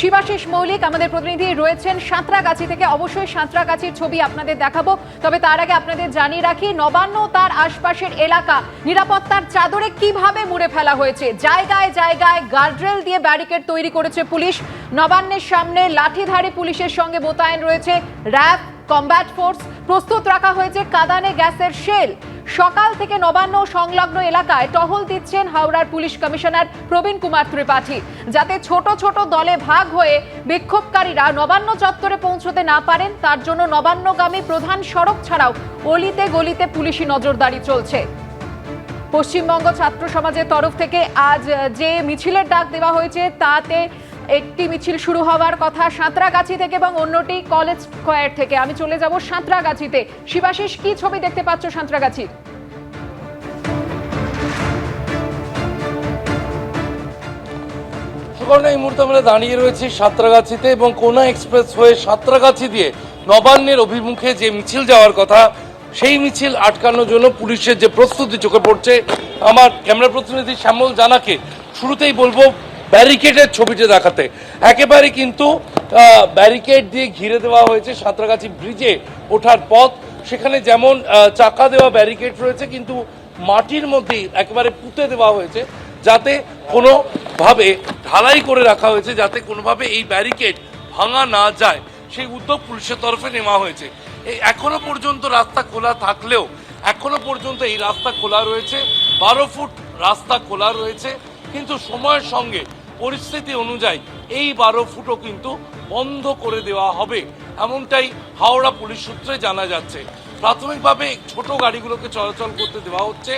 শিবাশিস মৌলিক আমাদের প্রতিনিধি রয়েছেন সাঁতরাগাছি থেকে। অবশ্যই সাঁতরাগাছির ছবি আপনাদের দেখাবো। তবে তার আগে আপনাদের জানিয়ে রাখি, নবান্ন তার আশপাশের এলাকা, নিরাপত্তার চাদরে কীভাবে মুড়ে ফেলা হয়েছে? জায়গায় জায়গায় গার্ডরেল দিয়ে ব্যারিকেড তৈরি করেছে পুলিশ। নবান্নের সামনে লাঠিধারী পুলিশের সঙ্গে মোতায়েন রয়েছে র্যাব কমব্যাট ফোর্স। প্রস্তুত রাখা হয়েছে কাদানে গ্যাসের শেল। সকাল থেকে নবান্ন সংলগ্ন এলাকায় টহল দিচ্ছেন হাওড়ার পুলিশ কমিশনার প্রবীণ কুমার ত্রিপাঠী। যাতে ছোট ছোট দলে ভাগ হয়ে বিক্ষোভকারীরা নবান্ন চত্বরে পৌঁছতে না পারেন, তার জন্য নবান্নগামী প্রধান সড়ক ছাড়াও অলিতে গলিতে পুলিশি নজরদারি চলছে। পশ্চিমবঙ্গ ছাত্র সমাজের তরফ থেকে আজ যে মিছিলের ডাক দেওয়া হয়েছে, তাতে একটি মিছিল শুরু হওয়ার কথা সাঁতরাগাছি থেকে এবং অন্যটি কলেজ স্কোয়ার থেকে। আমি চলে যাব সাঁতরাগাছিতে। শিবাশিস, কি ছবি দেখতে পাচ্ছ সাঁতরাগাছির সুবর্ণা, এই মুহূর্তে আমরা দাঁড়িয়ে রয়েছি সাঁতরাগাছিতে এবং কোনা এক্সপ্রেস হয়ে সাঁতরাগাছি দিয়ে নবান্নের অভিমুখে যে মিছিল যাওয়ার কথা, সেই মিছিল আটকানোর জন্য পুলিশের যে প্রস্তুতি চোখে পড়ছে, আমার ক্যামেরা প্রতিনিধি শ্যামল জানাকে শুরুতেই বলব ব্যারিকেডের ছবিটা দেখাতে। একেবারে কিন্তু ব্যারিকেড দিয়ে ঘিরে দেওয়া হয়েছে সাঁতরাগাছি ব্রিজে ওঠার পথ। সেখানে যেমন চাকা দেওয়া ব্যারিকেড রয়েছে, কিন্তু মাটির মধ্যেই একেবারে পুঁতে দেওয়া হয়েছে, যাতে কোনোভাবে ঢালাই করে রাখা হয়েছে, যাতে কোনোভাবে এই ব্যারিকেড ভাঙা না যায়। সেই উদ্যোগ পুলিশের তরফে নেওয়া হয়েছে। এই এখনও পর্যন্ত রাস্তা খোলা থাকলেও, এখনও পর্যন্ত এই রাস্তা খোলা রয়েছে। বারো ফুট রাস্তা খোলা রয়েছে। কিন্তু সময়ের সঙ্গে পরিস্থিতি অনুযায়ী এই বারো ফুটও কিন্তু বন্ধ করে দেওয়া হবে। এমনটাই হাওড়া পুলিশ সূত্রে জানা যাচ্ছে। প্রাথমিকভাবে ছোট গাড়িগুলোকে চলাচল করতে দেওয়া হচ্ছে।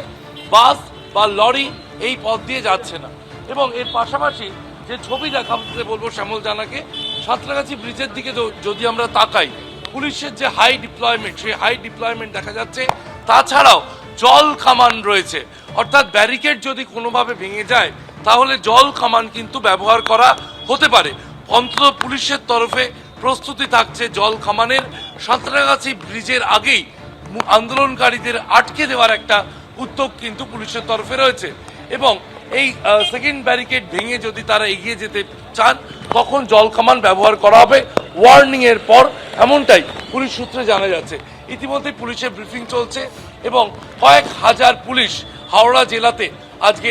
বাস বা লরি এই পথ দিয়ে যাচ্ছে না। এবং এর পাশাপাশি যে ছবি দেখাতে বলব শ্যামল জানাকে, সাঁতরাগাছি ব্রিজের দিকে যদি আমরা তাকাই, পুলিশের যে হাই ডিপ্লয়মেন্ট সেই হাই ডিপ্লয়মেন্ট দেখা যাচ্ছে। তাছাড়াও জল কামান রয়েছে। অর্থাৎ ব্যারিকেড যদি কোনোভাবে ভেঙে যায়, তাহলে জল কামান কিন্তু ব্যবহার করা হতে পারে। অন্তত পুলিশের তরফে প্রস্তুতি থাকছে জল কামানের সাঁতরাগাছি ব্রিজের আগেই আন্দোলনকারীদের আটকে দেওয়ার একটা উদ্যোগ কিন্তু পুলিশের তরফে রয়েছে। এবং এই সেকেন্ড ব্যারিকেড ভেঙে যদি তারা এগিয়ে যেতে চান, তখন জল কামান ব্যবহার করা হবে। ওয়ার্নিং এর পর এমনটাই পুলিশ সূত্রে জানা যাচ্ছে। ইতিমধ্যে পুলিশের ব্রিফিং চলছে এবং কয়েক হাজার পুলিশ হাওড়া জেলাতে আজকে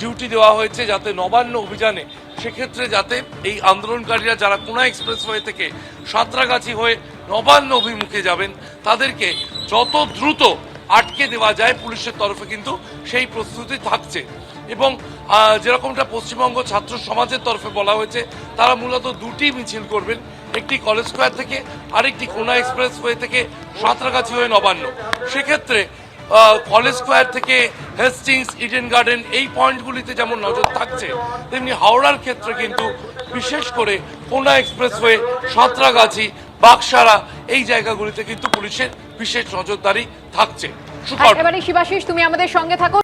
ডিউটি দেওয়া হয়েছে যাতে নবান্ন অভিযানে। সেক্ষেত্রে যাতে এই আন্দোলনকারীরা যারা কোনা এক্সপ্রেসওয়ে থেকে সাঁতরাগাছি হয়ে নবান্ন অভিমুখে যাবেন, তাদেরকে যত দ্রুত আটকে দেওয়া যায় পুলিশের তরফে কিন্তু সেই প্রস্তুতি থাকছে। এবং যেরকমটা পশ্চিমবঙ্গ ছাত্র সমাজের তরফে বলা হয়েছে, তারা মূলত দুটি মিছিল করবেন। একটি কলেজ স্কোয়ার থেকে আরেকটি কোনা এক্সপ্রেস ওয়ে থেকে সাঁতরাগাছি হয়ে নবান্ন। সেক্ষেত্রে কলেজ স্কোয়ার থেকে হেস্টিংস, ইডেন গার্ডেন এই পয়েন্টগুলিতে যেমন নজর থাকছে, তেমনি হাওড়ার ক্ষেত্রে কিন্তু বিশেষ করে কোনা এক্সপ্রেস হয়ে সাঁতরাগাছি, বাগসারা এই জায়গাগুলিতে কিন্তু পুলিশের বিশেষ নজরদারি থাকছে। একেবারে শিবাশিস, তুমি আমাদের সঙ্গে থাকো।